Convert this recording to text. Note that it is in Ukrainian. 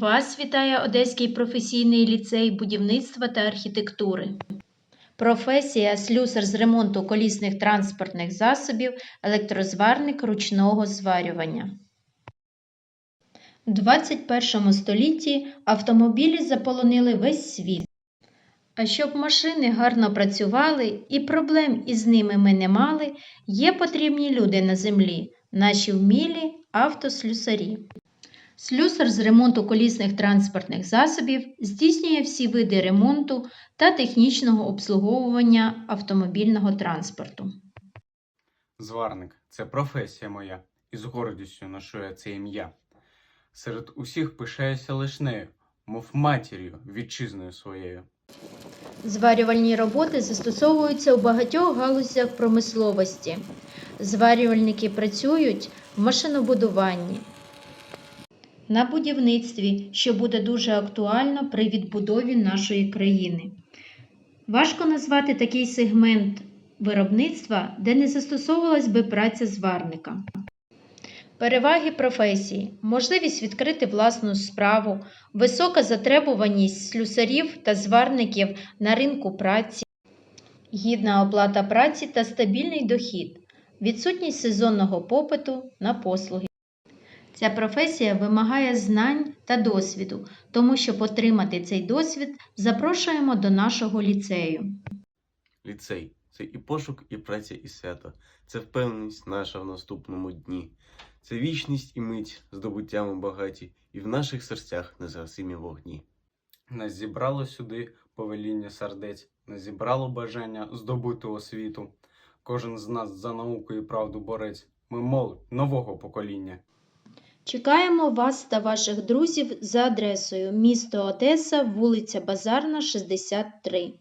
Вас вітає Одеський професійний ліцей будівництва та архітектури. Професія слюсар з ремонту колісних транспортних засобів, електрозварник ручного зварювання. У 21 столітті автомобілі заполонили весь світ. А щоб машини гарно працювали і проблем із ними ми не мали, є потрібні люди на землі, наші вмілі автослюсарі. Слюсар з ремонту колісних транспортних засобів здійснює всі види ремонту та технічного обслуговування автомобільного транспорту. Зварник це професія моя, і з гордістю ношу я це ім'я. Серед усіх пишаюся лиш нею, мов матір'ю, вітчизною своєю. Зварювальні роботи застосовуються у багатьох галузях промисловості. Зварювальники працюють в машинобудуванні, на будівництві, що буде дуже актуально при відбудові нашої країни. Важко назвати такий сегмент виробництва, де не застосовувалась би праця зварника. Переваги професії, можливість відкрити власну справу, висока затребуваність слюсарів та зварників на ринку праці, гідна оплата праці та стабільний дохід, відсутність сезонного попиту на послуги. Ця професія вимагає знань та досвіду, тому щоб отримати цей досвід, запрошуємо до нашого ліцею. Ліцей це і пошук, і праця, і свято. Це впевненість наша в наступному дні. Це вічність і мить здобуттями багаті, і в наших серцях незгасимі вогні. Нас зібрало сюди повеління сердець, нас зібрало бажання здобути освіту. Кожен з нас за науку і правду борець. Ми молодь нового покоління. Чекаємо вас та ваших друзів за адресою місто Одеса, вулиця Базарна, 63.